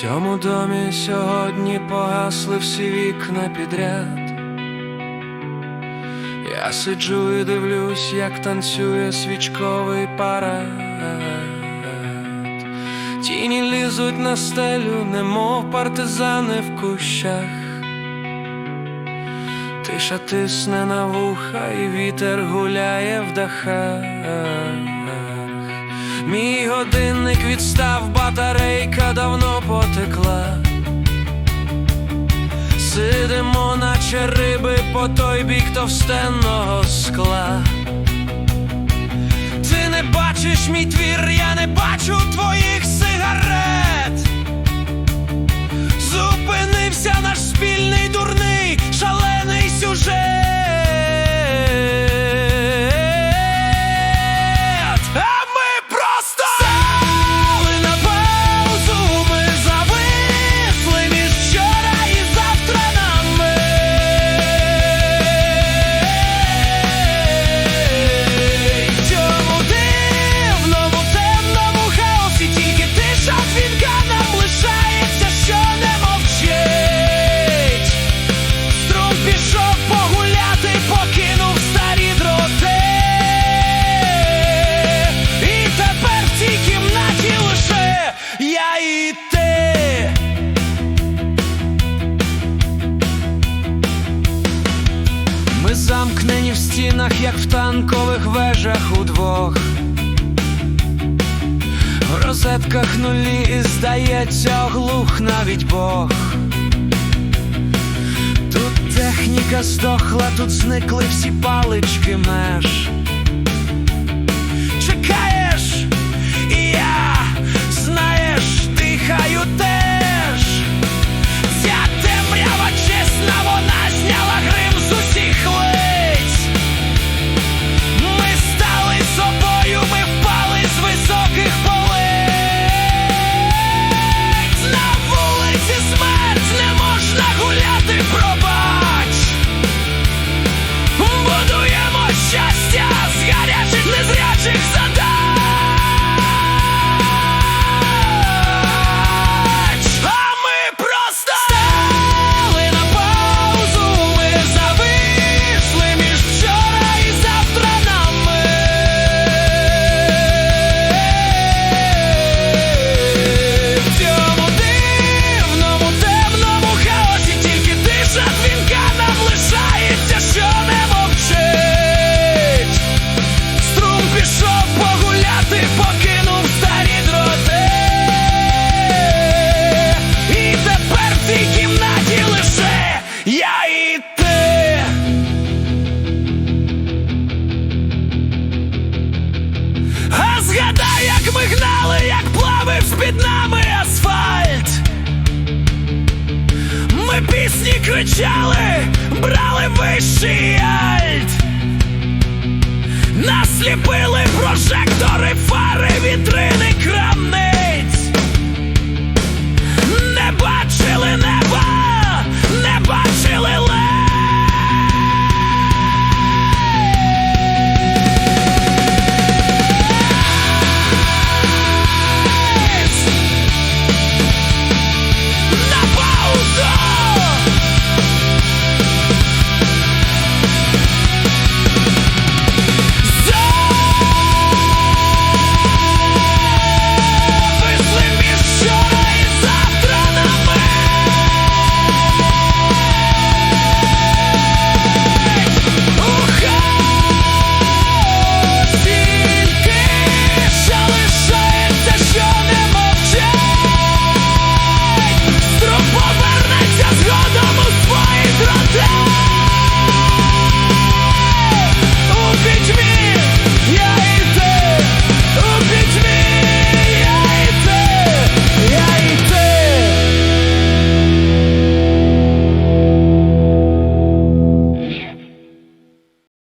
цьому домі сьогодні погасли всі вікна підряд. Я сиджу і дивлюсь, як танцює свічковий парад. Тіні лізуть на стелю, немов партизани в кущах. Тиша тисне на вуха, і вітер гуляє в дахах. Мій годинник відстав, батарейка давно потекла. Сидимо, наче риби по той бік товстенного скла. Ти не бачиш мій твір, я не бачу твоїх сигарет. Зупинився наш спільний дурний шалений сюжет. Замкнені в стінах, як в танкових вежах удвох. В розетках нулі і здається, оглух навіть Бог. Тут техніка здохла, тут зникли всі палички меж. she's під нами асфальт. Ми пісні кричали, брали вищий альт. Нас сліпили